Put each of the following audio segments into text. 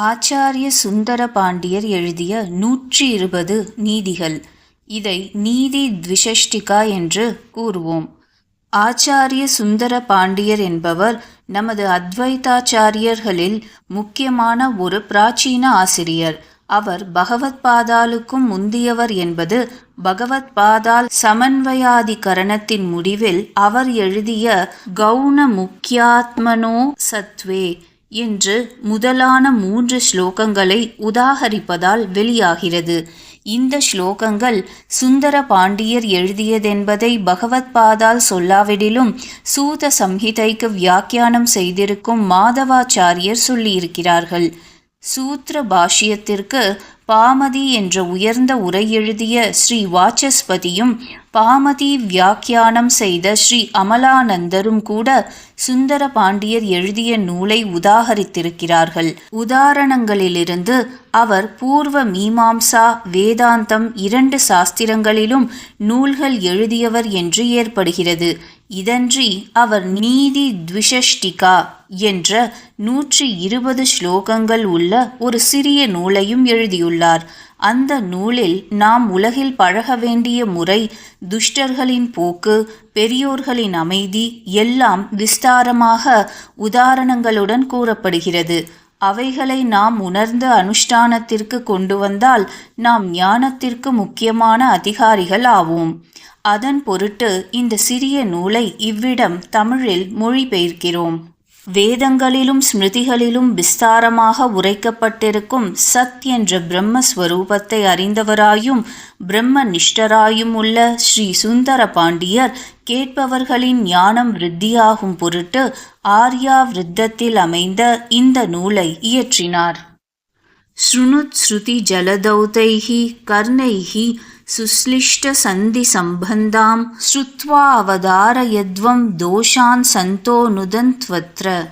ஆச்சாரிய சுந்தர பாண்டியர் எழுதிய நூற்றி இருபது நீதிகள். இதை நீதி த்விஷஷ்டிகா என்று கூறுவோம். ஆச்சாரிய சுந்தர பாண்டியர் என்பவர் நமது அத்வைதாச்சாரியர்களில் முக்கியமான ஒரு பிராச்சீன ஆசிரியர். அவர் பகவத் பாதாலுக்கும் முந்தியவர் என்பது பகவத் பாதால் சமன்வயாதிகரணத்தின் முடிவில் அவர் எழுதிய கௌண முக்கியாத்மனோ சத்வே. என்று முதலான மூன்று ஸ்லோகங்களை உதாகரிப்பதால் வெளியாகிறது. இந்த ஸ்லோகங்கள் சுந்தர பாண்டியர் எழுதியதென்பதை பகவத் பாதால் சொல்லாவிடிலும் சூத சம்ஹிதைக்கு வியாக்கியானம் செய்திருக்கும் மாதவாச்சாரியர் சொல்லியிருக்கிறார்கள். சூத்திர பாஷ்யத்திற்கு பாமதி என்ற உயர்ந்த உரை எழுதிய ஸ்ரீ வாச்சஸ்பதியும் பாமதி வியாக்கியானம் செய்த ஸ்ரீ அமலானந்தரும் கூட சுந்தர பாண்டியர் எழுதிய நூலை உதாகரித்திருக்கிறார்கள். உதாரணங்களிலிருந்து அவர் பூர்வ மீமாம்சா வேதாந்தம் இரண்டு சாஸ்திரங்களிலும் நூல்கள் எழுதியவர் என்று ஏற்படுகிறது. இதன்றி அவர் நீதி த்விஷஷ்டிகா என்ற நூற்றி இருபது ஸ்லோகங்கள் உள்ள ஒரு சிறிய நூலையும் எழுதியுள்ளார். அந்த நூலில் நாம் உலகில் பழக வேண்டிய முறை துஷ்டர்களின் போக்கு பெரியோர்களின் அமைதி எல்லாம் விஸ்தாரமாக உதாரணங்களுடன் கூறப்படுகிறது. அவைகளை நாம் உணர்ந்து அனுஷ்டானத்திற்கு கொண்டு வந்தால் நாம் ஞானத்திற்கு முக்கியமான அதிகாரிகள் ஆவோம். அதன் பொருட்டு இந்த சிறிய நூலை இவ்விடம் தமிழில் மொழிபெயர்க்கிறோம். வேதங்களிலும் ஸ்மிருதிகளிலும் விஸ்தாரமாக உரைக்கப்பட்டிருக்கும் சத் என்ற பிரம்மஸ்வரூபத்தை அறிந்தவராயும் பிரம்ம நிஷ்டராயும் உள்ள ஸ்ரீ சுந்தர பாண்டியர் கேட்பவர்களின் ஞானம் விருத்தியாகும் பொருட்டு ஆர்யா விருத்தத்தில் அமைந்த இந்த நூலை இயற்றினார். ஸ்ருணுத் ஸ்ருதி ஜலதௌதைகி கர்ணைகி सुश्लिष्टसन्धिसम्बन्धां श्रुत्वा अवधारयध्वं दोषान् सन्तो नुदन्त्वत्र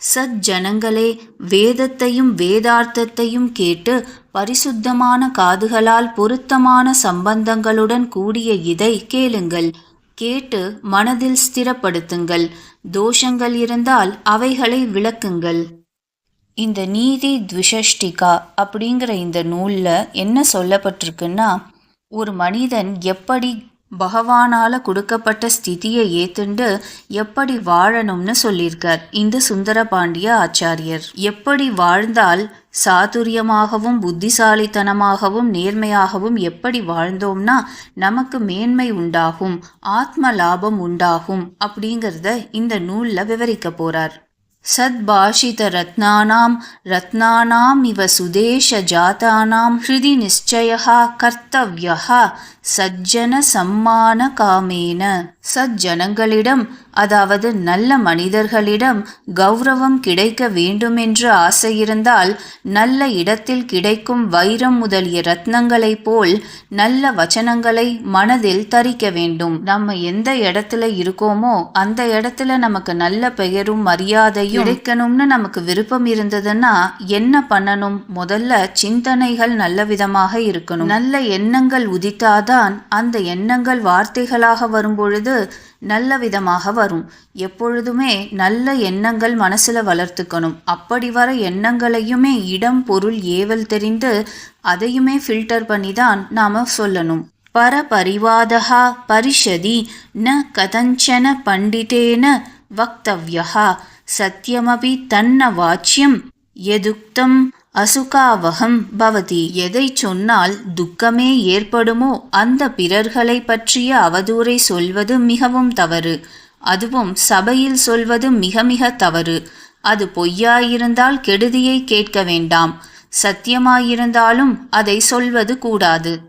சஜ்ஜனங்களே வேதத்தையும் வேதார்த்தத்தையும் கேட்டு பரிசுத்தமான காதுகளால் பொருத்தமான சம்பந்தங்களுடன் கூடிய இதை கேளுங்கள் கேட்டு மனதில் ஸ்திரப்படுத்துங்கள் தோஷங்கள் இருந்தால் அவைகளை விளக்குங்கள் இந்த நீதி த்விஷஷ்டிகா அப்படிங்கிற இந்த நூலில் என்ன சொல்லப்பட்டிருக்குன்னா ஒரு மனிதன் எப்படி பகவானால் கொடுக்கப்பட்ட ஸ்திதியை ஏத்துண்டு எப்படி வாழணும்னு சொல்லியிருக்கார் இந்த சுந்தரபாண்டிய ஆச்சாரியர். எப்படி வாழ்ந்தால் சாதுரியமாகவும் புத்திசாலித்தனமாகவும் நேர்மையாகவும் எப்படி வாழ்ந்தோம்னா நமக்கு மேன்மை உண்டாகும் ஆத்ம லாபம் உண்டாகும் அப்படிங்கிறத இந்த நூலில் விவரிக்க போறார். सद्भाषितरत्नानां रत्नानामिव सुदेशजातानां हृदि निश्चयः कर्तव्यः सज्जनसम्मानकामेन சஜ்ஜனங்களிடம் அதாவது நல்ல மனிதர்களிடம் கௌரவம் கிடைக்க வேண்டுமென்று ஆசையிருந்தால் நல்ல இடத்தில் கிடைக்கும் வைரம் முதலிய ரத்னங்களைப் போல் நல்ல வச்சனங்களை மனதில் தரிக்க வேண்டும். நம்ம எந்த இடத்துல இருக்கோமோ அந்த இடத்துல நமக்கு நல்ல பெயரும் மரியாதையும் கிடைக்கணும்னு நமக்கு விருப்பம் இருந்ததுன்னா என்ன பண்ணணும்? முதல்ல சிந்தனைகள் நல்ல விதமாக இருக்கணும். நல்ல எண்ணங்கள் உதித்தாதான் அந்த எண்ணங்கள் வார்த்தைகளாக வரும்பொழுது நல்ல விதமாக வரும். எப்பொழுதுமே நல்ல எண்ணங்கள் மனசில் வளர்த்துக்கணும். அப்படி வர எண்ணங்களையுமே இடம் பொருள் ஏவல் தெரிந்து அதையுமே ஃபில்டர் பண்ணி தான் நாம் சொல்லணும். பரபரிவாதா பரிஷதி ந கதஞ்சன பண்டிதேன வக்தவ்யா சத்தியமபி தன்ன வாச்சியம் எதுக்தம் அசுகாவகம் பவதி எதை சொன்னால் துக்கமே ஏற்படுமோ அந்த பிறர்களை பற்றிய அவதூறை சொல்வது மிகவும் தவறு. அதுவும் சபையில் சொல்வது மிக மிக தவறு. அது பொய்யாயிருந்தால் கெடுதியை கேட்க வேண்டாம். சத்தியமாயிருந்தாலும் அதை சொல்வது கூடாது.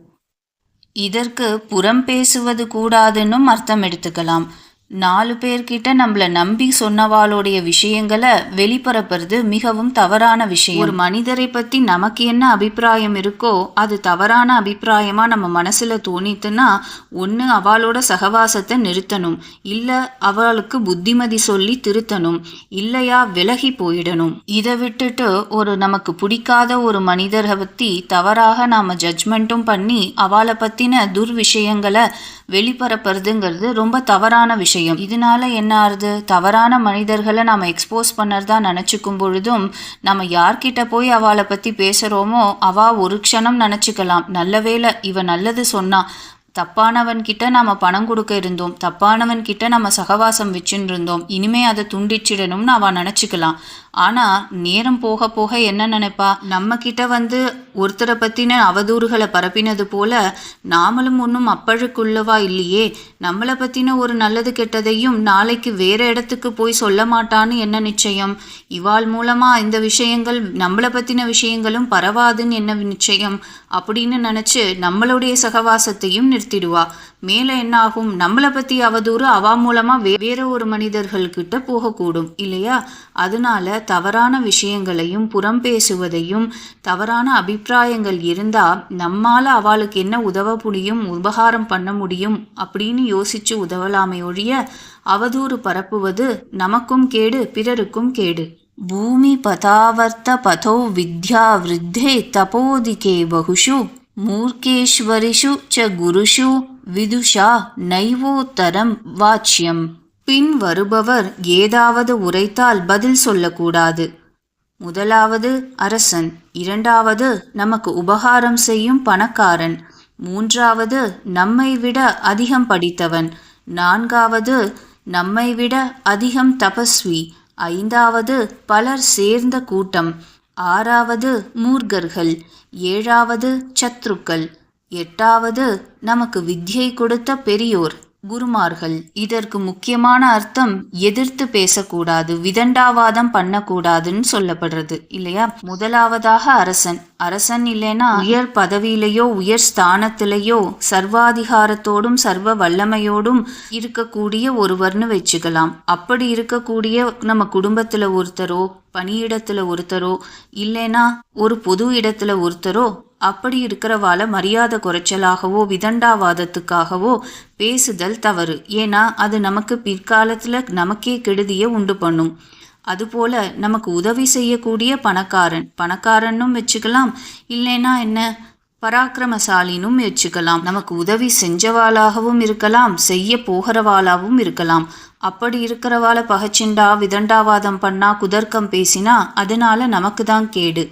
இதற்கு புறம் பேசுவது கூடாதுன்னும் அர்த்தம் எடுத்துக்கலாம். நாலு பேர்கிட்ட நம்மள நம்பி சொன்னவாளுடைய விஷயங்களை வெளிப்பரப்புறது மிகவும் தவறான விஷயம். ஒரு மனிதரை பத்தி நமக்கு என்ன அபிப்பிராயம் இருக்கோ அது தவறான அபிப்பிராயமா நம்ம மனசுல தோணித்துன்னா ஒன்று அவளோட சகவாசத்தை நிறுத்தணும். இல்ல அவளுக்கு புத்திமதி சொல்லி திருத்தணும். இல்லையா விலகி போயிடணும். இதை விட்டுட்டு ஒரு நமக்கு பிடிக்காத ஒரு மனிதரை பத்தி தவறாக நாம ஜட்ஜ்மெண்ட்டும் பண்ணி அவளை பத்தின துர்விஷயங்களை வெளிப்பரப்புறதுங்கிறது ரொம்ப தவறான விஷயம். இதனால என்ன ஆறுது? தவறான மனிதர்களை நம்ம எக்ஸ்போஸ் பண்ணறதா நினச்சிக்கும் பொழுதும் நம்ம யார்கிட்ட போய் அவளை பற்றி பேசுகிறோமோ அவா ஒரு க்ஷணம் நினச்சிக்கலாம். நல்ல வேளை இவ நல்லது சொன்னா தப்பானவன் கிட்ட நாம பணம் கொடுக்க இருந்தோம். தப்பானவன் கிட்ட நம்ம சகவாசம் வச்சுன்னு இருந்தோம் இனிமே அதை துண்டிச்சிடணும்னு அவ நினச்சிக்கலாம். ஆனால் நேரம் போக போக என்ன நினைப்பா? நம்ம கிட்ட வந்து ஒருத்தரை பற்றின அவதூறுகளை பரப்பினது போல நாமளும் ஒன்றும் அப்பழுக்குள்ளவா இல்லையே? நம்மளை பற்றின ஒரு நல்லது கெட்டதையும் நாளைக்கு வேற இடத்துக்கு போய் சொல்ல மாட்டான்னு என்ன நிச்சயம்? இவாள் மூலமாக இந்த விஷயங்கள் நம்மளை பற்றின விஷயங்களும் பரவாதுன்னு என்ன நிச்சயம்? அப்படின்னு நினச்சி நம்மளுடைய சகவாசத்தையும் நிறுத்திடுவா. மேலே என்ன ஆகும் நம்மளை பற்றி அவதூறு அவா மூலமாக வே வேற ஒரு மனிதர்கள்கிட்ட போகக்கூடும் இல்லையா? அதனால தவறான விஷயங்களையும் புறம் பேசுவதையும் தவறான அபிப்பிராயங்கள் இருந்தால் நம்மால் அவளுக்கு என்ன உதவ முடியும் உபகாரம் பண்ண முடியும் அப்படின்னு யோசிச்சு உதவலாமே ஒழிய அவதூறு பரப்புவது நமக்கும் கேடு பிறருக்கும் கேடு. பூமி பதாவர்த்த பதோ வித்யா விருத்தே தபோதிகே பகுஷு மூர்க்கேஸ்வரிஷு ச குருஷு விதுஷா நைவோத்தரம் வாச்சியம் பின் வருபவர் ஏதாவது உரைத்தால் பதில் சொல்லக்கூடாது. முதலாவது அரசன் இரண்டாவது நமக்கு உபகாரம் செய்யும் பணக்காரன் மூன்றாவது நம்மை விட அதிகம் படித்தவன் நான்காவது நம்மை விட அதிகம் தபஸ்வி ஐந்தாவது பலர் சேர்ந்த கூட்டம் ஆறாவது மூர்கர்கள் ஏழாவது சத்ருக்கள் எட்டாவது நமக்கு வித்யை கொடுத்த பெரியோர். குருமார்கள். இதற்கு முக்கியமான அர்த்தம் எதிர்த்து பேசக்கூடாது விதண்டாவாதம் பண்ணக்கூடாதுன்னு சொல்லப்படுறது இல்லையா? முதலாவதாக அரசன். அரசன் இல்லைன்னா உயர் பதவியிலேயோ உயர் ஸ்தானத்திலேயோ சர்வாதிகாரத்தோடும் சர்வ வல்லமையோடும் இருக்கக்கூடிய ஒருவர்னு வச்சுக்கலாம். அப்படி இருக்கக்கூடிய நம்ம குடும்பத்துல ஒருத்தரோ பணியிடத்துல ஒருத்தரோ இல்லைன்னா ஒரு பொது இடத்துல ஒருத்தரோ அப்படி இருக்கிறவால மரியாதை குறைச்சலாகவோ விதண்டாவாதத்துக்காகவோ பேசுதல் தவறு. ஏன்னா அது நமக்கு பிற்காலத்தில் நமக்கே கெடுதியை உண்டு பண்ணும். அதுபோல நமக்கு உதவி செய்யக்கூடிய பணக்காரன். பணக்காரனும் வச்சுக்கலாம். இல்லைன்னா என்ன? பராக்கிரமசாலினும் வச்சுக்கலாம். நமக்கு உதவி செஞ்சவாளாகவும் இருக்கலாம். செய்ய போகிறவாளாகவும் இருக்கலாம். அப்படி இருக்கிறவாளை பகச்சிண்டா விதண்டாவாதம் பண்ணா குதர்க்கம் பேசினா அதனால நமக்கு தான் கேடு.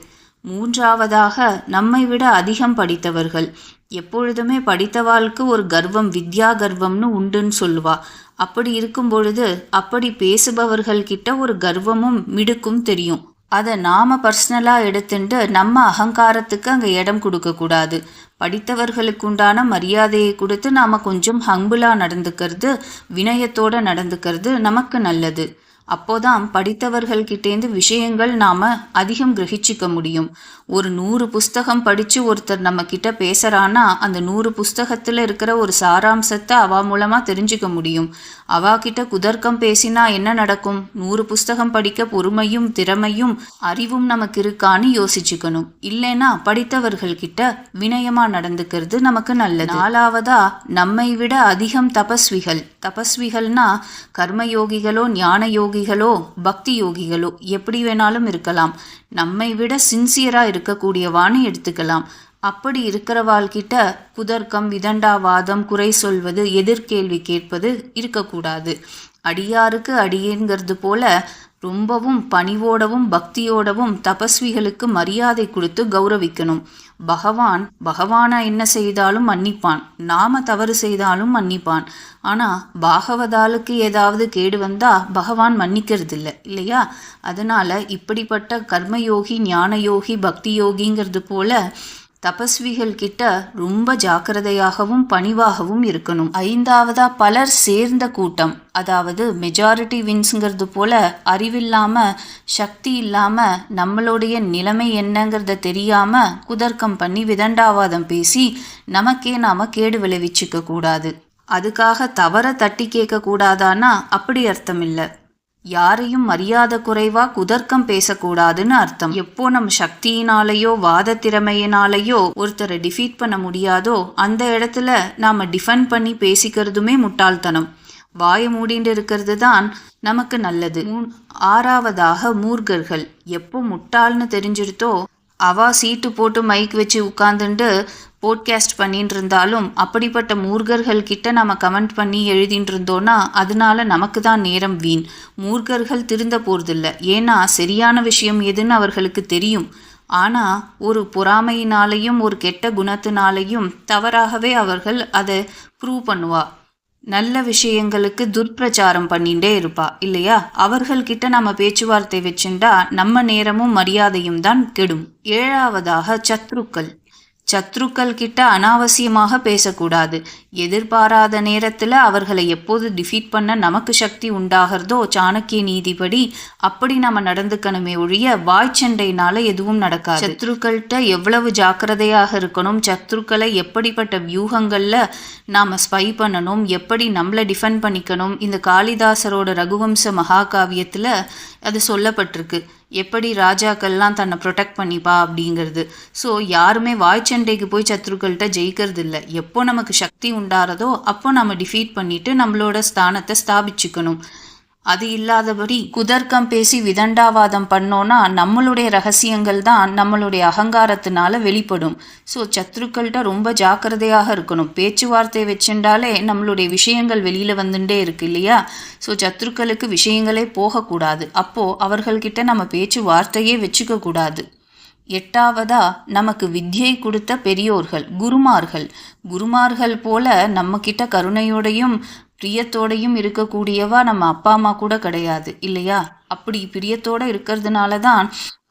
மூன்றாவதாக நம்மை விட அதிகம் படித்தவர்கள். எப்பொழுதுமே படித்தவாளுக்கு ஒரு கர்வம் வித்யா கர்வம்னு உண்டுன்னு சொல்லுவா. அப்படி இருக்கும் பொழுது அப்படி பேசுபவர்கள் கிட்ட ஒரு கர்வமும் மிடுக்கும் தெரியும். அதை நாம் பர்சனலாக எடுத்துட்டு நம்ம அகங்காரத்துக்கு அங்கே இடம் கொடுக்கக்கூடாது. படித்தவர்களுக்கு உண்டான மரியாதையை கொடுத்து நாம் கொஞ்சம் ஹம்புலாக நடந்துக்கிறது வினயத்தோடு நடந்துக்கிறது நமக்கு நல்லது. அப்போதான் படித்தவர்கள்கிட்டேந்து விஷயங்கள் நாம் அதிகம் கிரகிச்சிக்க முடியும். ஒரு நூறு புஸ்தகம் படித்து ஒருத்தர் நம்ம கிட்ட பேசுகிறான்னா அந்த நூறு புஸ்தகத்தில் இருக்கிற ஒரு சாராம்சத்தை அவா மூலமாக தெரிஞ்சுக்க முடியும். அவா கிட்ட குதர்க்கம் பேசினா என்ன நடக்கும்? நூறு புஸ்தகம் படிக்க பொறுமையும் திறமையும் அறிவும் நமக்கு இருக்கான்னு யோசிச்சுக்கணும். இல்லைன்னா படித்தவர்கள் கிட்ட வினயமா நடந்துக்கிறது நமக்கு நல்லது. நாலாவதா நம்மை விட அதிகம் தபஸ்விகள். தபஸ்விகள்னா கர்மயோகிகளோ ஞான யோகி யோகிகளோ பக்தி யோகிகளோ எப்படி வேணாலும் இருக்கலாம். நம்மை விட சின்சியரா இருக்கக்கூடியவான்னு எடுத்துக்கலாம். அப்படி இருக்கிறவாள்கிட்ட குதர்க்கம் விதண்டாவாதம் குறை சொல்வது எதிர்கேள்வி கேட்பது இருக்கக்கூடாது. அடியாருக்கு அடியேங்கிறது போல ரொம்பவும் பணிவோடவும் பக்தியோடவும் தபஸ்விகளுக்கு மரியாதை கொடுத்து கௌரவிக்கணும். பகவான் பகவானா என்ன செய்தாலும் மன்னிப்பான். நாம தவறு செய்தாலும் மன்னிப்பான். ஆனா பாகவதாலுக்கு ஏதாவது கேடு வந்தா பகவான் மன்னிக்கிறது இல்லை இல்லையா? அதனால இப்படிப்பட்ட கர்மயோகி ஞான யோகி பக்தி யோகிங்கிறது போல தபஸ்விகள் கிட்ட ரொம்ப ஜாக்கிரதையாகவும் பணிவாகவும் இருக்கணும். ஐந்தாவதா பலர் சேர்ந்த கூட்டம். அதாவது மெஜாரிட்டி வின்ஸுங்கிறது போல அறிவில்லாம சக்தி இல்லாம நம்மளுடைய நிலைமை என்னங்கிறத தெரியாம குதர்க்கம் பண்ணி விதண்டாவாதம் பேசி நமக்கே நாம கேடு விளைவிச்சுக்க கூடாது. அதுக்காக தவற தட்டி கேட்க கூடாதானா அப்படி அர்த்தம் இல்லை. யாரையும் மரியாதை குறைவா குதர்க்கம் பேசக்கூடாதுன்னு அர்த்தம். எப்போ நம்ம சக்தியினாலேயோ வாத திறமையினாலேயோ ஒருத்தரை டிஃபீட் பண்ண முடியாதோ அந்த இடத்துல நாம டிஃபெண்ட் பண்ணி பேசிக்கிறதுமே முட்டாள்தனம். வாய மூடிண்டு இருக்கிறது தான் நமக்கு நல்லது. ஆறாவதாக மூர்கர்கள் எப்போ முட்டாள்னு தெரிஞ்சிருத்தோ அவா சீட்டு போட்டு மைக் வச்சு உட்காந்துட்டு போட்காஸ்ட் பண்ணிட்டு இருந்தாலும் அப்படிப்பட்ட மூர்கர்கள் கிட்ட நம்ம கமெண்ட் பண்ணி எழுதிட்டு இருந்தோன்னா அதனால நமக்கு தான் நேரம் வீண். மூர்கர்கள் திருந்த போகிறதில்ல ஏன்னா சரியான விஷயம் எதுன்னு அவர்களுக்கு தெரியும். ஆனால் ஒரு பொறாமையினாலையும் ஒரு கெட்ட குணத்தினாலையும் தவறாகவே அவர்கள் அதை ப்ரூவ் பண்ணுவா. நல்ல விஷயங்களுக்கு துர்பிரச்சாரம் பண்ணிகிட்டே இருப்பா இல்லையா? அவர்கள்கிட்ட நம்ம பேச்சுவார்த்தை வச்சுண்டா நம்ம நேரமும் மரியாதையும் தான் கெடும். ஏழாவதாக சத்ருக்கள். சத்ருக்கள் கிட்ட அனாவசியமாக பேசக்கூடாது. எதிர்பாராத நேரத்தில் அவர்களை எப்போது டிஃபீட் பண்ண நமக்கு சக்தி உண்டாகிறதோ சாணக்கிய நீதிபடி அப்படி நம்ம நடந்துக்கணுமே ஒழிய வாய்ச்சண்டையினால எதுவும் நடக்காது. சத்ருக்கள்கிட்ட எவ்வளவு ஜாக்கிரதையாக இருக்கணும் சத்ருக்களை எப்படிப்பட்ட வியூகங்களில் நாம் ஸ்பை பண்ணணும் எப்படி நம்மளை டிஃபெண்ட் பண்ணிக்கணும் இந்த காளிதாசரோட ரகுவம்ச மகாகாவியத்தில் அது சொல்லப்பட்டிருக்கு. எப்படி ராஜாக்கள்லாம் தன்னை ப்ரொடெக்ட் பண்ணிப்பா அப்படிங்கிறது. ஸோ யாருமே வாய்ச்சண்டைக்கு போய் சத்ருக்கள்கிட்ட ஜெயிக்கிறது இல்லை எப்போ நமக்கு சக்தி உண்டாரதோ அப்போ நம்ம டிஃபீட் பண்ணிட்டு நம்மளோட ஸ்தானத்தை ஸ்தாபிச்சுக்கணும். அது இல்லாதபடி குதர்க்கம் பேசி விதண்டாவாதம் பண்ணோன்னா நம்மளுடைய ரகசியங்கள் தான் நம்மளுடைய அகங்காரத்தினால வெளிப்படும். ஸோ சத்ருக்கள்கிட்ட ரொம்ப ஜாக்கிரதையாக இருக்கணும். பேச்சுவார்த்தை வச்சுட்டாலே நம்மளுடைய விஷயங்கள் வெளியில் வந்துட்டே இருக்கு இல்லையா? ஸோ சத்ருக்களுக்கு விஷயங்களே போகக்கூடாது. அப்போது அவர்கள்கிட்ட நம்ம பேச்சுவார்த்தையே வச்சுக்க கூடாது. எட்டாவதா நமக்கு வித்தியை கொடுத்த பெரியோர்கள் குருமார்கள். குருமார்கள் போல நம்மக்கிட்ட கருணையோடையும் பிரியத்தோடையும் இருக்கக்கூடியவா நம்ம அப்பா அம்மா கூட கிடையாது இல்லையா? அப்படி பிரியத்தோட இருக்கிறதுனால தான்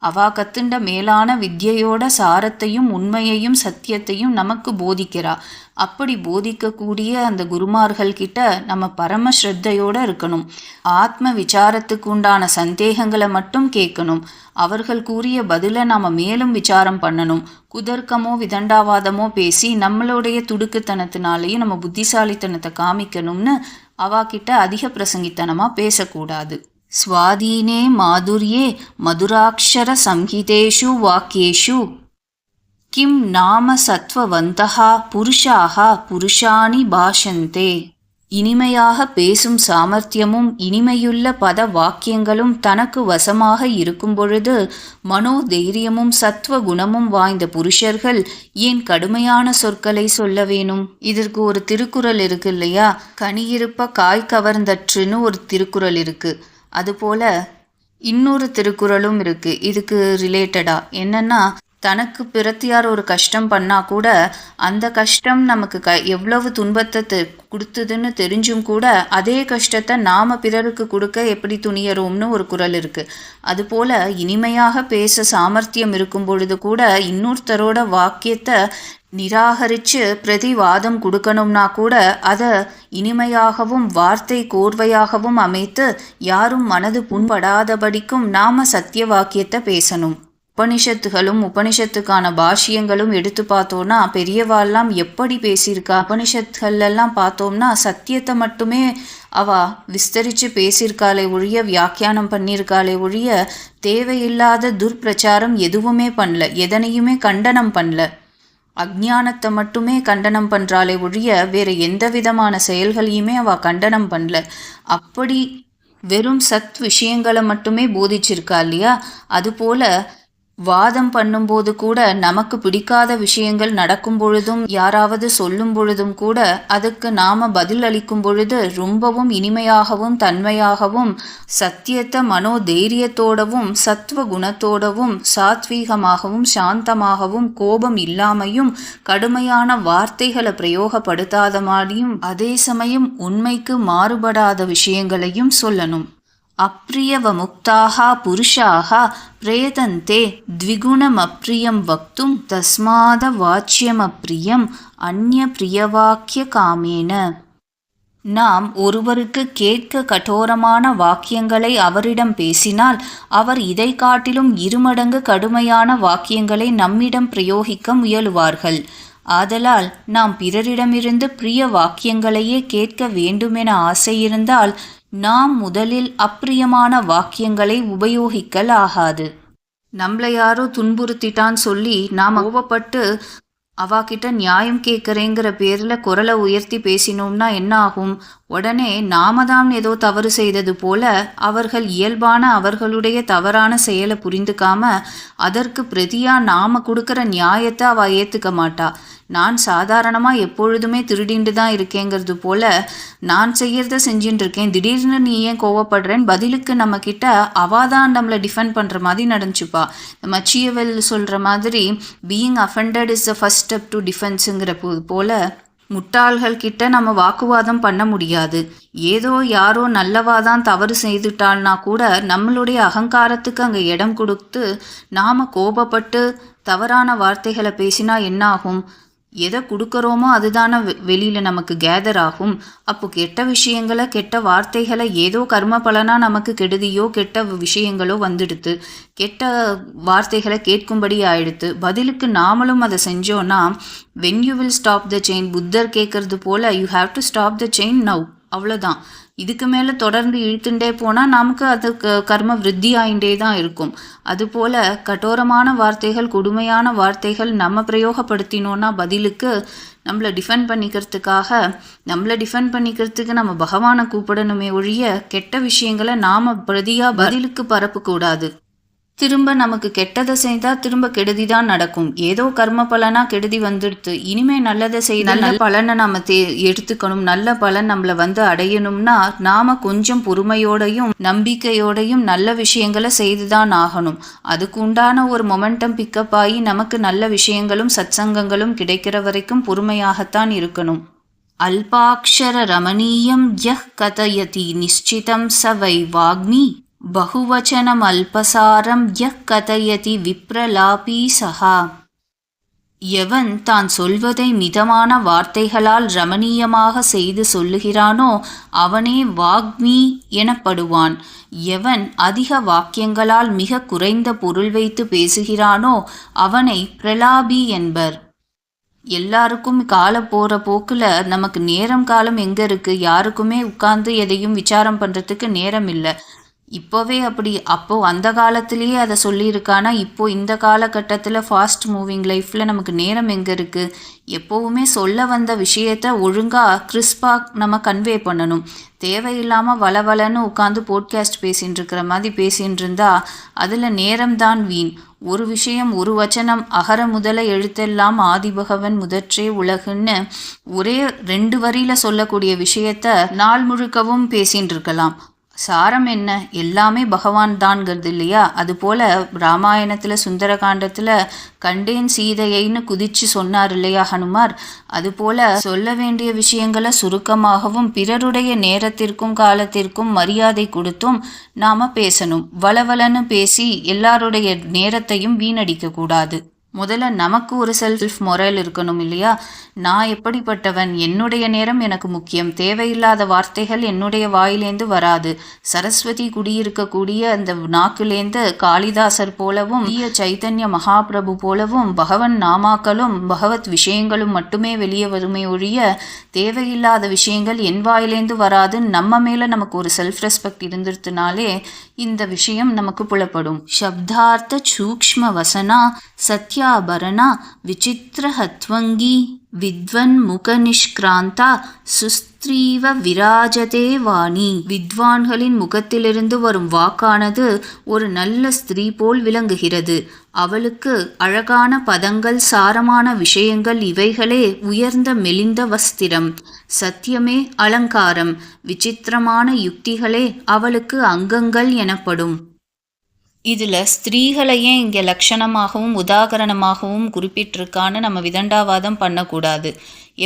அவா கத்துண்ட மேலான வித்யையோட சாரத்தையும் உண்மையையும் சத்தியத்தையும் நமக்கு போதிக்கிறா. அப்படி போதிக்கக்கூடிய அந்த குருமார்கள் கிட்ட நம்ம பரம ஸ்ரத்தையோட இருக்கணும். ஆத்ம விசாரத்துக்கு உண்டான சந்தேகங்களை மட்டும் கேட்கணும். அவர்கள் கூறிய பதிலை நாம் மேலும் விசாரம் பண்ணணும். குதர்க்கமோ விதண்டாவாதமோ பேசி நம்மளுடைய துடுக்குத்தனத்தினாலேயும் நம்ம புத்திசாலித்தனத்தை காமிக்கணும்னு அவா கிட்ட அதிக பிரசங்கித்தனமாக பேசக்கூடாது. स्वाधीने माधुर्ये मधुराक्षरसंहितेषु वाक्येषु किं नाम सत्त्ववन्तः पुरुषाः புருஷாணி பாஷந்தே இனிமையாக பேசும் சாமர்த்தியமும் இனிமையுள்ள பத வாக்கியங்களும் தனக்கு வசமாக இருக்கும் பொழுது மனோதைரியமும் சத்துவ குணமும் வாய்ந்த புருஷர்கள் ஏன் கடுமையான சொற்களை சொல்ல வேணும் இதற்கு ஒரு திருக்குறள் இருக்கு இல்லையா கனியிருப்ப காய் கவர்ந்தற்றுன்னு ஒரு திருக்குறள் இருக்கு அதுபோல் இன்னொரு திருக்குறளும் இருக்குது இதுக்கு ரிலேட்டடாக என்னென்னா தனக்கு பிறத்தியார் ஒரு கஷ்டம் பண்ணால் கூட அந்த கஷ்டம் நமக்கு க எவ்வளவு துன்பத்தை கொடுத்ததுன்னு தெரிஞ்சும் கூட அதே கஷ்டத்தை நாம் பிறருக்கு கொடுக்க எப்படி துணியறோம்னு ஒரு குரல் இருக்குது அதுபோல் இனிமையாக பேச சாமர்த்தியம் இருக்கும் பொழுது கூட இன்னொருத்தரோட வாக்கியத்தை நிராகரித்து பிரதிவாதம் கொடுக்கணும்னா கூட அதை இனிமையாகவும் வார்த்தை கோர்வையாகவும் அமைத்து யாரும் மனது புண்படாதபடிக்கும் நாம சத்திய வாக்கியத்தை பேசணும். உபனிஷத்துகளும் உபனிஷத்துக்கான பாஷ்யங்களும் எடுத்து பார்த்தோன்னா பெரியவாள்லாம் எப்படி பேசியிருக்கா? உபனிஷத்துகள்லாம் பார்த்தோம்னா சத்தியத்தை மட்டுமே அவ விஸ்தரித்து பேசியிருக்காளே ஒழிய வியாக்கியானம் பண்ணியிருக்காளே ஒழிய தேவையில்லாத துர்பிரச்சாரம் எதுவுமே பண்ணல எதனையுமே கண்டனம் பண்ணல. அக்ஞானத்தை மட்டுமே கண்டனம் பண்ணுறாளே ஒழிய வேறு எந்த விதமான செயல்களையுமே அவள் கண்டனம் பண்ணல. அப்படி வெறும் சத் விஷயங்களை மட்டுமே போதிச்சிருக்கா இல்லையா? அதுபோல் வாதம் பண்ணும்போது கூட நமக்கு பிடிக்காத விஷயங்கள் நடக்கும் பொழுதும் யாராவது சொல்லும் பொழுதும் கூட அதுக்கு நாம பதில் அளிக்கும் பொழுது ரொம்பவும் இனிமையாகவும் தன்மையாகவும் சத்தியத்தை மனோ தைரியத்தோடவும் சத்துவ குணத்தோடவும் சாத்வீகமாகவும் சாந்தமாகவும் கோபம் இல்லாமையும் கடுமையான வார்த்தைகளை பிரயோகப்படுத்தாத மாதிரியும் அதே சமயம் உண்மைக்கு மாறுபடாத விஷயங்களையும் சொல்லணும். अप्रियवमुक्ताः पुरुषाः प्रयतन्ते द्विगुणमप्रियं वक्तुं तस्मादवाच्यमप्रियम् अन्यप्रियवाक्यकामेन நாம் ஒருவருக்கு கேட்க கடோரமான வாக்கியங்களை அவரிடம் பேசினால் அவர் இதை காட்டிலும் இருமடங்கு கடுமையான வாக்கியங்களை நம்மிடம் பிரயோகிக்க முயலுவார்கள் ஆதலால் நாம் பிறரிடமிருந்து பிரிய வாக்கியங்களையே கேட்க வேண்டுமென ஆசையிருந்தால் நாம் முதலில் அப்பிரியமான வாக்கியங்களை உபயோகிக்கல் ஆகாது நம்மளை யாரோ துன்புறுத்திட்டான்னு சொல்லி நாம் கோவப்பட்டு அவாக்கிட்ட நியாயம் கேட்குறேங்கிற பேரில் குரலை உயர்த்தி பேசினோம்னா என்ன ஆகும்? உடனே நாம தான் ஏதோ தவறு செய்தது போல அவர்கள் இயல்பான அவர்களுடைய தவறான செயலை புரிந்துக்காம அதற்கு பிரதியா நாம கொடுக்குற நியாயத்தை அவ ஏத்துக்க மாட்டா. நான் சாதாரணமாக எப்பொழுதுமே திருடிண்டு தான் இருக்கேங்கிறது போல நான் செய்யறத செஞ்சுட்டு இருக்கேன். திடீர்னு நீ ஏன் கோவப்படுறேன்னு பதிலுக்கு நம்ம கிட்ட அவா தான் நம்மளை டிஃபெண்ட் பண்ணுற மாதிரி நடந்துச்சுப்பா. நம்ம மச்சியவெல் சொல்கிற மாதிரி being offended is the first step to டிஃபென்ஸுங்கிற போல முட்டாள்கள் கிட்ட நம்ம வாக்குவாதம் பண்ண முடியாது. ஏதோ யாரோ நல்லவா தான் தவறு செய்துட்டாள்னா கூட நம்மளுடைய அகங்காரத்துக்கு அங்கே இடம் கொடுத்து நாம் கோபப்பட்டு தவறான வார்த்தைகளை பேசினா என்ன ஆகும் எதை கொடுக்குறோமோ அதுதானே வெளியில் நமக்கு கேதர் ஆகும். அப்போ கெட்ட விஷயங்களை கெட்ட வார்த்தைகளை ஏதோ கர்ம பலனாக நமக்கு கெடுதியோ கெட்ட விஷயங்களோ வந்துடுது கெட்ட வார்த்தைகளை கேட்கும்படி ஆயிடுத்து. பதிலுக்கு நாமளும் அதை செஞ்சோன்னா when you will stop the chain Buddha கேட்கறது போல் you have to stop the chain now அவ்வளோதான் இதுக்கு மேலே தொடர்ந்து இழுத்துட்டே போனால் நமக்கு அது கர்ம விருத்தி ஆகிண்டே தான் இருக்கும். அதுபோல் கட்டோரமான வார்த்தைகள் கொடுமையான வார்த்தைகள் நம்ம பிரயோகப்படுத்தினோன்னா பதிலுக்கு நம்மளை டிஃபெண்ட் பண்ணிக்கிறதுக்காக நம்மளை டிஃபெண்ட் பண்ணிக்கிறதுக்கு நம்ம பகவானை கூப்பிடணுமே ஒழிய கெட்ட விஷயங்களை நாம் பிரதியாக பதிலுக்கு பரப்பக்கூடாது. திரும்ப நமக்கு கெட்டதை செய்தால் திரும்ப கெடுதி தான் நடக்கும். ஏதோ கர்ம பலனாக கெடுதி வந்துடுது இனிமே நல்லதை செய்தால் நல்ல பலனை நம்ம தே எடுத்துக்கணும். நல்ல பலன் நம்மளை வந்து அடையணும்னா நாம கொஞ்சம் பொறுமையோடையும் நம்பிக்கையோடையும் நல்ல விஷயங்களை செய்துதான் ஆகணும். அதுக்கு உண்டான ஒரு மொமெண்டம் பிக்கப் ஆகி நமக்கு நல்ல விஷயங்களும் சத்சங்கங்களும் கிடைக்கிற வரைக்கும் பொறுமையாகத்தான் இருக்கணும். அல்பாட்சர ரமணீயம் யஹ் கதயதி நிச்சிதம் ச வை வாக்மி. பகுவச்சனமல்பசாரம் யக் கதயதி விப்ரலாபீ சகா. எவன் தான் சொல்வதை மிதமான வார்த்தைகளால் ரமணீயமாக செய்து சொல்லுகிறானோ அவனே வாக்மி எனப்படுவான். எவன் அதிக வாக்கியங்களால் மிக குறைந்த பொருள் வைத்து பேசுகிறானோ அவனை பிரலாபி என்பர். எல்லாருக்கும் கால போகிற போக்கில் நமக்கு நேரம் காலம் எங்கே இருக்குது யாருக்குமே உட்கார்ந்து எதையும் விசாரம் பண்ணுறதுக்கு நேரம் இல்லை. இப்போவே அப்படி அப்போது அந்த காலத்திலேயே அதை சொல்லியிருக்கானா? இப்போது இந்த காலகட்டத்தில் ஃபாஸ்ட் மூவிங் லைஃப்பில் நமக்கு நேரம் எங்கே இருக்குது எப்போவுமே சொல்ல வந்த விஷயத்த ஒழுங்காக கிறிஸ்பாக நம்ம கன்வே பண்ணணும். தேவையில்லாமல் வளவலன்னு உட்காந்து போட்காஸ்ட் பேசின்னு இருக்கிற மாதிரி பேசின்னு இருந்தா அதில் நேரம்தான் வீண். ஒரு விஷயம் ஒரு வச்சனம் அகர முதல எழுத்தெல்லாம் ஆதிபகவன் முதற்றே உலகுன்னு ஒரே ரெண்டு வரியில் சொல்லக்கூடிய விஷயத்த நாள் முழுக்கவும் பேசின்னு இருக்கலாம். சாரம் என்ன? எல்லாமே பகவான் தான்கிறது இல்லையா? அதுபோல் ராமாயணத்தில் சுந்தரகாண்டத்தில் கண்டேன் சீதையைன்னு குதிச்சு சொன்னார் இல்லையா ஹனுமார்? அதுபோல் சொல்ல வேண்டிய விஷயங்களை சுருக்கமாகவும் பிறருடைய நேரத்திற்கும் காலத்திற்கும் மரியாதை கொடுத்தும் நாம் பேசணும். வளவலன்னு பேசி எல்லாருடைய நேரத்தையும் வீணடிக்கக்கூடாது. முதல்ல நமக்கு ஒரு செல்ஃப் மொரல் இருக்கணும் இல்லையா? நான் எப்படிப்பட்டவன்? என்னுடைய நேரம் எனக்கு முக்கியம். தேவையில்லாத வார்த்தைகள் என்னுடைய வாயிலேந்து வராது. சரஸ்வதி குடியிருக்கக்கூடிய அந்த நாக்குலேந்து காளிதாசர் போலவும் ஈய சைத்தன்ய மகாபிரபு போலவும் பகவன் நாமாக்களும் பகவத் விஷயங்களும் மட்டுமே வெளியே வருமே ஒழிய தேவையில்லாத விஷயங்கள் என் வாயிலேந்து வராது நம்ம மேலே நமக்கு ஒரு செல்ஃப் ரெஸ்பெக்ட் இருந்துருத்துனாலே இந்த விஷயம் நமக்கு புலப்படும். சப்தார்த்த சூக்ம வசனா சத்யாபரணா விசித்திரஹத்வங்கி வித்வன்முகநிஷ்கிராந்தா ஸ்திரீவ விராஜதே வாணி. வித்வான்களின் முகத்திலிருந்து வரும் வாக்கானது ஒரு நல்ல ஸ்திரீ போல் விளங்குகிறது. அவளுக்கு அழகான பதங்கள் சாரமான விஷயங்கள் இவைகளே உயர்ந்த மெலிந்த வஸ்திரம். சத்தியமே அலங்காரம். விசித்திரமான யுக்திகளே அவளுக்கு அங்கங்கள் எனப்படும். இதில் ஸ்திரீகளையே இங்கே லட்சணமாகவும் உதாகரணமாகவும் குறிப்பிட்டிருக்கான்னு நம்ம விதண்டாவாதம் பண்ணக்கூடாது.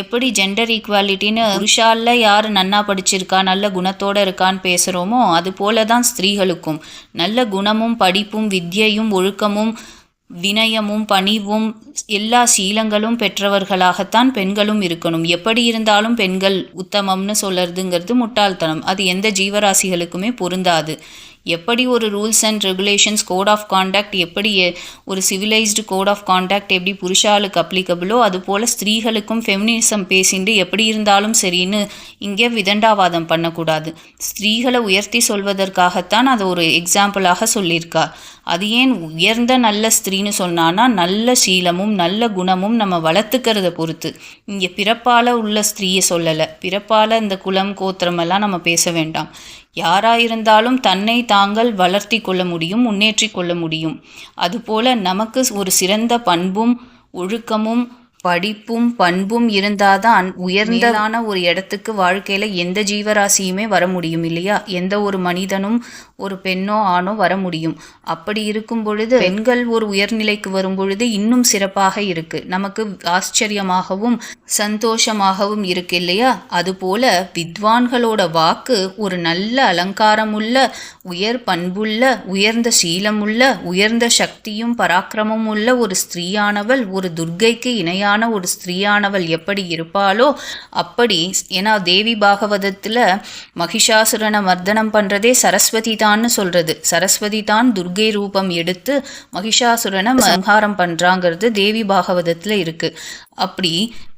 எப்படி ஜெண்டர் ஈக்குவாலிட்டின்னு புருஷாலில் யார் நன்னா படிச்சிருக்கா நல்ல குணத்தோடு இருக்கான்னு பேசுகிறோமோ அது போல தான் ஸ்திரீகளுக்கும். நல்ல குணமும் படிப்பும் வித்தியையும் ஒழுக்கமும் வினயமும் பணிவும் எல்லா சீலங்களும் பெற்றவர்களாகத்தான் பெண்களும் இருக்கணும். எப்படி இருந்தாலும் பெண்கள் உத்தமம்னு சொல்கிறதுங்கிறது முட்டாள்தனம். அது எந்த ஜீவராசிகளுக்குமே பொருந்தாது. எப்படி ஒரு rules and regulations code of contact எப்படி ஒரு சிவிலைஸ்டு கோட் ஆஃப் காண்டாக்ட் எப்படி புருஷாளுக்கு அப்ளிகபிளோ அதுபோல் ஸ்திரீகளுக்கும் ஃபெமினிசம் பேசிண்டு எப்படி இருந்தாலும் சரின்னு இங்கே விதண்டாவாதம் பண்ணக்கூடாது. ஸ்திரீகளை உயர்த்தி சொல்வதற்காகத்தான் அதை ஒரு எக்ஸாம்பிளாக சொல்லியிருக்கா அது ஏன் உயர்ந்த நல்ல ஸ்திரீன்னு சொன்னான்னா நல்ல சீலமும் நல்ல குணமும் நம்ம வளர்த்துக்கிறத பொறுத்து. இங்கே பிறப்பால் உள்ள ஸ்திரீயை சொல்லலை. பிறப்பால் இந்த குலம் கோத்திரமெல்லாம் நம்ம பேச வேண்டாம். யாராயிருந்தாலும் தன்னை தாங்கள் வளர்த்தி கொள்ள முடியும் முன்னேற்றி கொள்ள முடியும். அதுபோல நமக்கு ஒரு சிறந்த பண்பும் ஒழுக்கமும் படிப்பும் பண்பும் இருந்தாதான் உயர்ந்ததான ஒரு இடத்துக்கு வாழ்க்கையில எந்த ஜீவராசியுமே வர முடியும் இல்லையா? எந்த ஒரு மனிதனும் ஒரு பெண்ணோ ஆணோ வர முடியும். அப்படி இருக்கும் பொழுது பெண்கள் ஒரு உயர்நிலைக்கு வரும் பொழுது இன்னும் சிறப்பாக இருக்கு. நமக்கு ஆச்சரியமாகவும் சந்தோஷமாகவும் இருக்கு இல்லையா? அதுபோல வித்வான்களோட வாக்கு ஒரு நல்ல அலங்காரமுள்ள உயர் பண்புள்ள உயர்ந்த சீலமுள்ள உயர்ந்த சக்தியும் பராக்கிரமும் உள்ள ஒரு ஸ்திரீயானவள் ஒரு துர்க்கைக்கு இணையான ஒரு ஸ்திரீயானவள் எப்படி இருப்பாளோ அப்படி ஏன்னா தேவி பாகவதத்தில் மகிஷாசுரனை மர்தனம் பண்ணுறதே சரஸ்வதி தான்னு சொல்கிறது சரஸ்வதி தான் துர்க்கை ரூபம் எடுத்து மகிஷாசுரனை சம்ஹாரம் பண்ணுறாங்கிறது தேவி பாகவதத்தில் இருக்குது அப்படி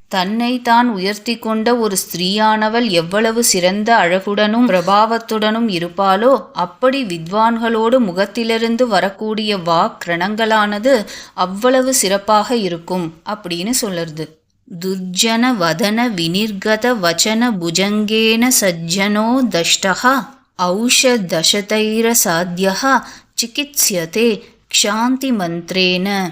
தன்னை தான் உயர்த்தி கொண்ட ஒரு ஸ்திரீயானவள் எவ்வளவு சிறந்த அழகுடனும் பிரபாவத்துடனும் இருப்பாளோ அப்படி வித்வான்களோடு முகத்திலிருந்து வரக்கூடிய வாக்ரணங்களானது அவ்வளவு சிறப்பாக இருக்கும் அப்படின்னு சொல்லுறது. துர்ஜன வதன வினிர்கத வச்சன புஜங்கேன சஜ்ஜனோ தஷ்டகா ஔஷதசதைரசாத்தியா சிகித்ஸ்யதே க்ஷாந்தி மந்திரேன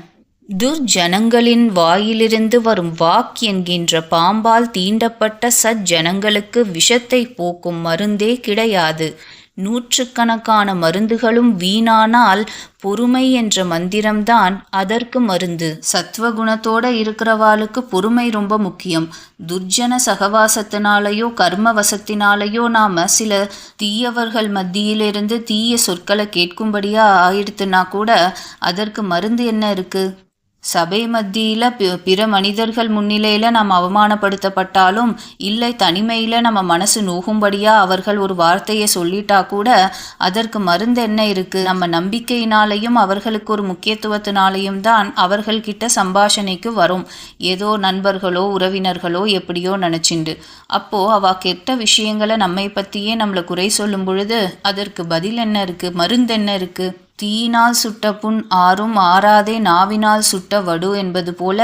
துர்ஜனங்களின் வாயிலிருந்து வரும் வாக் என்கின்ற பாம்பால் தீண்டப்பட்ட சஜ்ஜனங்களுக்கு விஷத்தை போக்கும் மருந்தே கிடையாது. நூற்றுக்கணக்கான மருந்துகளும் வீணானால் பொறுமை என்ற மந்திரம்தான் அதற்கு மருந்து. சத்வகுணத்தோட இருக்கிறவாளுக்கு பொறுமை ரொம்ப முக்கியம். துர்ஜன சகவாசத்தினாலேயோ கர்மவசத்தினாலேயோ நாம் சில தீயவர்கள் மத்தியிலிருந்து தீய சொற்களை கேட்கும்படியா ஆயிடுத்துனா கூட அதற்கு மருந்து என்ன இருக்குது சபை மத்தியில் பிற மனிதர்கள் முன்னிலையில் நாம் அவமானப்படுத்தப்பட்டாலும் இல்லை தனிமையில் நம்ம மனசு நோகும்படியாக அவர்கள் ஒரு வார்த்தையை சொல்லிட்டா கூட அதற்கு மருந்து என்ன இருக்கு? நம்ம நம்பிக்கையினாலையும் அவர்களுக்கு ஒரு முக்கியத்துவத்தினாலையும் தான் அவர்கள்கிட்ட சம்பாஷணைக்கு வரும். ஏதோ நண்பர்களோ உறவினர்களோ எப்படியோ நினச்சிண்டு. அப்போ அவ கெட்ட விஷயங்களை நம்மை பற்றியே நம்மளை குறை சொல்லும் பொழுது அதற்கு பதில் என்ன இருக்கு? மருந்து என்ன இருக்குது தீயினால் சுட்ட புண் ஆறும் ஆறாதே நாவினால் சுட்ட வடு என்பது போல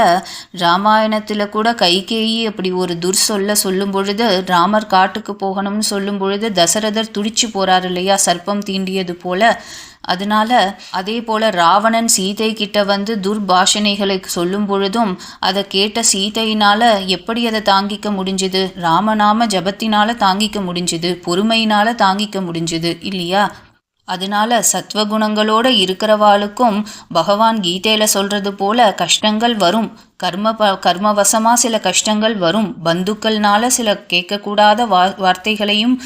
ராமாயணத்தில் கூட கைகேயி அப்படி ஒரு துர் சொல்ல சொல்லும் பொழுது ராமர் காட்டுக்கு போகணும்னு சொல்லும் பொழுது தசரதர் துடிச்சு போறார் இல்லையா? சர்ப்பம் தீண்டியது போல. அதனால அதே போல ராவணன் சீதை கிட்ட வந்து துர்பாஷணைகளை சொல்லும் பொழுதும் அதை கேட்ட சீதையினால எப்படி அதை தாங்கிக்க முடிஞ்சுது? ராமநாம ஜபத்தினால தாங்கிக்க முடிஞ்சுது பொறுமையினால தாங்கிக்க முடிஞ்சுது இல்லையா? அதனால சத்வகுணங்களோட இருக்கிறவாளுக்கும் பகவான் கீதையில சொல்றது போல கஷ்டங்கள் வரும். கர்ம ப கர்மவசமா சில கஷ்டங்கள் வரும். பந்துக்கள்னால சில கேட்கக்கூடாத வா வார்த்தைகளையும்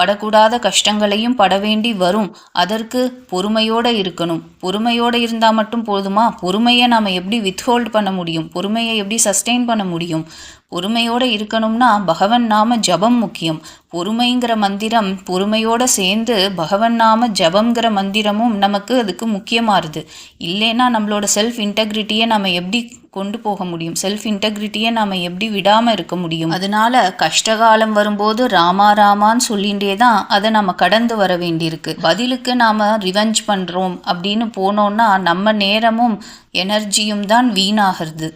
படக்கூடாத கஷ்டங்களையும் பட வேண்டி வரும். அதற்கு பொறுமையோடு இருக்கணும். பொறுமையோடு இருந்தால் மட்டும் போதுமா? பொறுமையை நாம் எப்படி வித்ஹோல்ட் பண்ண முடியும்? பொறுமையை எப்படி சஸ்டெயின் பண்ண முடியும்? பொறுமையோட இருக்கணும்னா பகவன் நாம ஜபம் முக்கியம். பொறுமைங்கிற மந்திரம் பொறுமையோட சேர்ந்து பகவன் நாம ஜபங்கிற மந்திரமும் நமக்கு அதுக்கு முக்கியமாகுது இல்லைன்னா நம்மளோட செல்ஃப் இன்டெகிரிட்டியை நம்ம எப்படி கொண்டு போக முடியும்? செல்ஃப் இன்டெகிரிட்டியை நாம் எப்படி விடாமல் இருக்க முடியும்? அதனால கஷ்டகாலம் வரும்போது ராமா ராமான்னு சொல்லிகிட்டே தான் அதை நம்ம கடந்து வர வேண்டியிருக்கு. பதிலுக்கு நாம் ரிவெஞ்ச் பண்ணுறோம் அப்படின்னு போனோன்னா நம்ம நேரமும் எனர்ஜியும் தான் வீணாகிறது.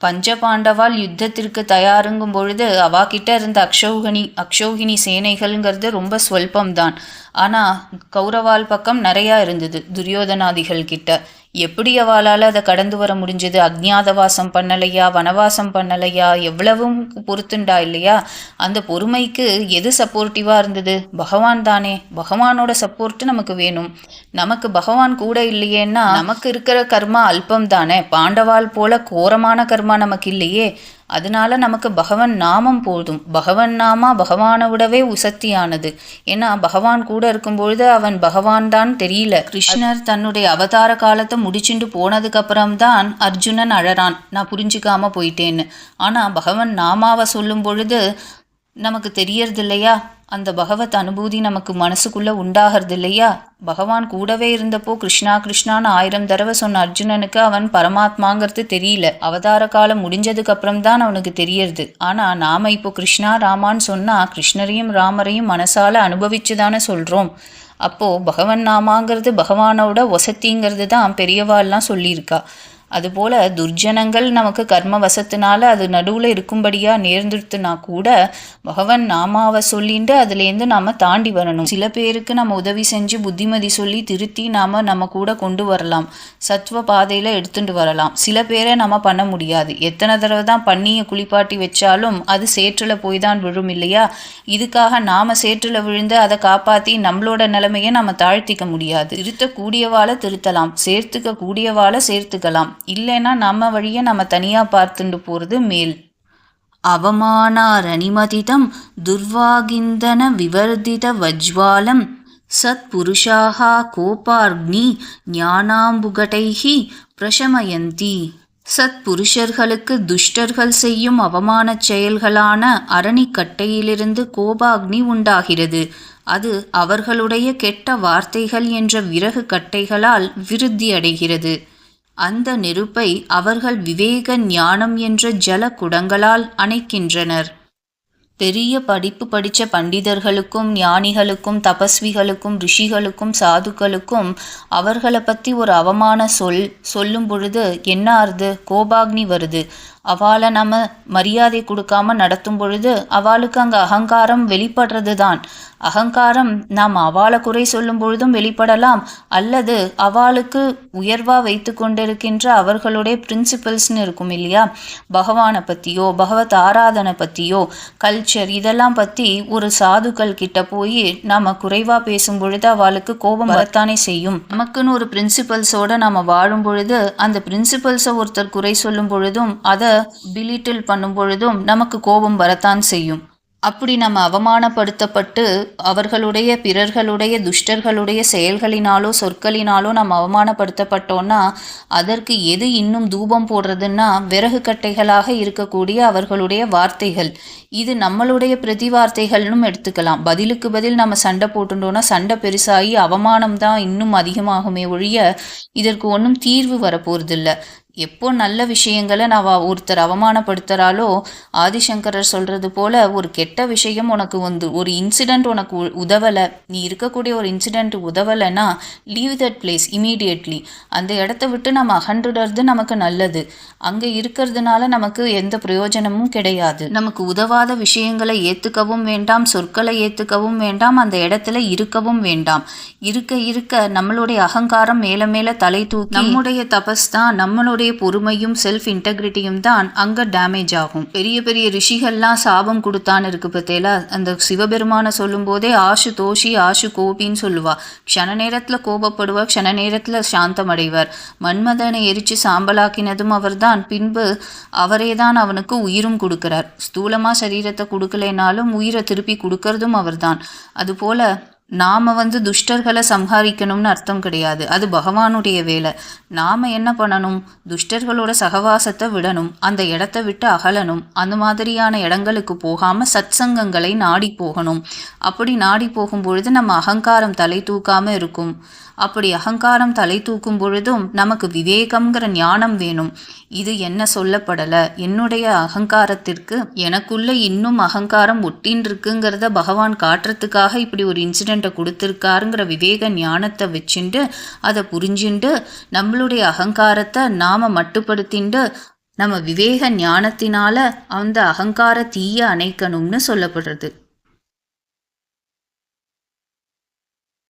பஞ்சபாண்டவால் யுத்தத்திற்கு தயாருங்கும் பொழுது அவாகிட்ட இருந்த அக்ஷௌகினி அக்ஷௌகிணி சேனைகள்ங்கிறது ரொம்ப ஸ்வல்பம்தான். ஆனால் கௌரவால் பக்கம் நிறையா இருந்தது துரியோதனாதிகள் கிட்ட எப்படி அவளால் அதை கடந்து வர முடிஞ்சது? அக்ஞாதவாசம் பண்ணலையா? வனவாசம் பண்ணலையா? எவ்வளவும் பொறுத்துண்டா இல்லையா? அந்த பொறுமைக்கு எது சப்போர்ட்டிவாக இருந்தது? பகவான் தானே. பகவானோட சப்போர்ட் நமக்கு வேணும். நமக்கு பகவான் கூட இல்லையேன்னா நமக்கு இருக்கிற கர்மா அல்பம் தானே. பாண்டவால் போல கோரமான கர்மா நமக்கு இல்லையே. அதனால நமக்கு பகவன் நாமம் போதும். பகவன் நாமா பகவானை விடவே உசத்தியானது. ஏன்னா பகவான் கூட இருக்கும்பொழுது அவன் பகவான் தான் தெரியல. கிருஷ்ணர் தன்னுடைய அவதார காலத்தை முடிச்சுட்டு போனதுக்கு அப்புறம்தான் அர்ஜுனன் அழறான். நான் புரிஞ்சுக்காம போயிட்டேன்னு. ஆனா பகவன் நாமாவை சொல்லும் பொழுது நமக்கு தெரியறது இல்லையா அந்த பகவத் அனுபூதி நமக்கு மனசுக்குள்ளே உண்டாகிறது இல்லையா பகவான் கூடவே இருந்தப்போ கிருஷ்ணா கிருஷ்ணான்னு ஆயிரம் தடவை சொன்ன அர்ஜுனனுக்கு அவன் பரமாத்மாங்கிறது தெரியல. அவதார காலம் முடிஞ்சதுக்கு அப்புறம் தான் அவனுக்கு தெரியறது. ஆனால் நாம் இப்போ கிருஷ்ணா ராமான்னு சொன்னால் கிருஷ்ணரையும் ராமரையும் மனசால அனுபவிச்சு தானே சொல்கிறோம் அப்போது பகவன் நாமாங்கிறது பகவானோட ஒசத்திங்கிறது தான் பெரியவாள்லாம் சொல்லியிருக்கா. அதுபோல் துர்ஜனங்கள் நமக்கு கர்ம வசத்தினால அது நடுவில் இருக்கும்படியாக நேர்ந்துடுத்துனா கூட பகவன் நாமாவை சொல்லிட்டு அதுலேருந்து நாம் தாண்டி வரணும். சில பேருக்கு நம்ம உதவி செஞ்சு புத்திமதி சொல்லி திருத்தி நாம் நம்ம கூட கொண்டு வரலாம். சத்துவ பாதையில் எடுத்துட்டு வரலாம். சில பேரை நம்ம பண்ண முடியாது. எத்தனை தடவை தான் பண்ணியை குளிப்பாட்டி வச்சாலும் அது சேற்றில் போய் தான் விழும் இல்லையா? இதுக்காக நாம் சேற்றில் விழுந்து அதை காப்பாற்றி நம்மளோட நிலைமையை நம்ம தாழ்த்திக்க முடியாது. திருத்தக்கூடியவாளை திருத்தலாம். சேர்த்துக்க கூடியவாளை சேர்த்துக்கலாம். இல்லைன்னா நம்ம வழியை நம்ம தனியாக பார்த்துட்டு போகிறது மேல். அவமானாரணிமதிதம் துர்வாகிந்தன விவர்தித வஜ்வாலம். சத்புருஷாக கோபார்க்னி ஞானாம்புகட்டைஹி பிரசமயந்தி சத்புருஷர்களுக்கு துஷ்டர்கள் செய்யும் அவமானச் செயல்களான அரணிக்கட்டையிலிருந்து கோபாக்னி உண்டாகிறது. அது அவர்களுடைய கெட்ட வார்த்தைகள் என்ற விறகு கட்டைகளால் விருத்தியடைகிறது. அந்த நெருப்பை அவர்கள் விவேக ஞானம் என்ற ஜல குடங்களால் அணைக்கின்றனர். பெரிய படிப்பு படித்த பண்டிதர்களுக்கும் ஞானிகளுக்கும் தபஸ்விகளுக்கும் ரிஷிகளுக்கும் சாதுக்களுக்கும் அவர்களை பற்றி ஒரு அவமான சொல் சொல்லும் பொழுது என்ன ஆறுது? கோபாக்னி வருது. அவளை நம்ம மரியாதை கொடுக்காம நடத்தும் பொழுது அவளுக்கு அங்கே அகங்காரம் வெளிப்படுறது தான் அகங்காரம் நாம் அவளை குறை சொல்லும் பொழுதும் வெளிப்படலாம். அல்லது அவளுக்கு உயர்வாக வைத்து கொண்டிருக்கின்ற அவர்களுடைய பிரின்சிபல்ஸ்னு இருக்கும் இல்லையா? பகவானை பற்றியோ பகவத் ஆராதனை பற்றியோ கல்ச்சர் இதெல்லாம் பற்றி ஒரு சாதுக்கள் கிட்ட போய் நாம் குறைவாக பேசும் பொழுது அவளுக்கு கோபம் வரத்தானே செய்யும். நமக்குன்னு ஒரு பிரின்சிபல்ஸோட நம்ம வாழும் பொழுது அந்த பிரின்சிபல்ஸை ஒருத்தர் குறை சொல்லும் பொழுதும் அதை பிலிட்டில் பண்ணும் பொழுதும் நமக்கு கோபம் வரத்தான் செய்யும். அப்படி நம்ம அவமானப்படுத்தப்பட்டு அவர்களுடைய பிறர்களுடைய துஷ்டர்களுடைய செயல்களினாலோ சொற்களினாலோ நம்ம அவமானப்படுத்தப்பட்டோன்னா அதற்கு எது இன்னும் தூபம் போடுறதுன்னா விறகு கட்டைகளாக இருக்கக்கூடிய அவர்களுடைய வார்த்தைகள். இது நம்மளுடைய பிரதிவார்த்தைகள்னும் எடுத்துக்கலாம். பதிலுக்கு பதில் நம்ம சண்டை போட்டுட்டோன்னா சண்டை பெருசாகி அவமானம் தான் இன்னும் அதிகமாகுமே ஒழிய இதற்கு ஒன்றும் தீர்வு வரப்போறதில்ல. எப்போ நல்ல விஷயங்களை நான் ஒருத்தர் அவமானப்படுத்துகிறாலோ ஆதிசங்கரர் சொல்கிறது போல் ஒரு கெட்ட விஷயம் உனக்கு வந்து ஒரு இன்சிடெண்ட் உனக்கு உதவலை. நீ இருக்கக்கூடிய ஒரு இன்சிடெண்ட் உதவலைன்னா லீவ் தட் பிளேஸ் இமீடியட்லி அந்த இடத்த விட்டு நம்ம அகன்றுடுறது நமக்கு நல்லது. அங்கே இருக்கிறதுனால நமக்கு எந்த பிரயோஜனமும் கிடையாது. நமக்கு உதவாத விஷயங்களை ஏற்றுக்கவும் வேண்டாம் சொற்களை ஏற்றுக்கவும் வேண்டாம் அந்த இடத்துல இருக்கவும் வேண்டாம். இருக்க இருக்க நம்மளுடைய அகங்காரம் மேலே மேலே தலை தூக்கி நம்முடைய தபஸ் தான் நம்மளுடைய நம்மளுடைய பொறுமையும் செல்ஃப் இன்டெகிரிட்டியும் தான் அங்கே டேமேஜ் ஆகும். பெரிய பெரிய ரிஷிகள்லாம் சாபம் கொடுத்தான்னு இருக்கு பார்த்தேலா அந்த சிவபெருமானை சொல்லும் போதே ஆஷு தோஷி ஆஷு கோபின்னு சொல்லுவா. க்ஷண நேரத்தில் கோபப்படுவா க்ஷண நேரத்தில் சாந்தம் அடைவார் மன்மதனை எரிச்சு சாம்பலாக்கினதும் அவர்தான். பின்பு அவரே தான் அவனுக்கு உயிரும் கொடுக்கிறார். ஸ்தூலமாக சரீரத்தை கொடுக்கலைனாலும் உயிரை திருப்பி கொடுக்கறதும் அவர்தான். அதுபோல நாம் வந்து துஷ்டர்களை சம்ஹாரிக்கணும்னு அர்த்தம் கிடையாது. அது பகவானுடைய வேலை. நாம் என்ன பண்ணணும்? துஷ்டர்களோட சகவாசத்தை விடணும். அந்த இடத்த விட்டு அகலணும். அந்த மாதிரியான இடங்களுக்கு போகாமல் சத் சங்கங்களை நாடி போகணும். அப்படி நாடி போகும்பொழுது நம்ம அகங்காரம் தலை தூக்காமல் இருக்கும். அப்படி அகங்காரம் தலை தூக்கும் பொழுதும் நமக்கு விவேகம்ங்கிற ஞானம் வேணும். இது என்ன சொல்லப்படலை? என்னுடைய அகங்காரத்திற்கு எனக்குள்ள இன்னும் அகங்காரம் ஒட்டின் இருக்குங்கிறத பகவான் காட்டுறதுக்காக இப்படி ஒரு இன்சிடெண்ட்டை கொடுத்துருக்காருங்கிற விவேக ஞானத்தை வச்சுண்டு அதை புரிஞ்சுண்டு நம்மளுடைய அகங்காரத்தை நாம் மட்டுப்படுத்திண்டு நம்ம விவேக ஞானத்தினால அந்த அகங்கார தீய அணைக்கணும்னு சொல்லப்படுறது.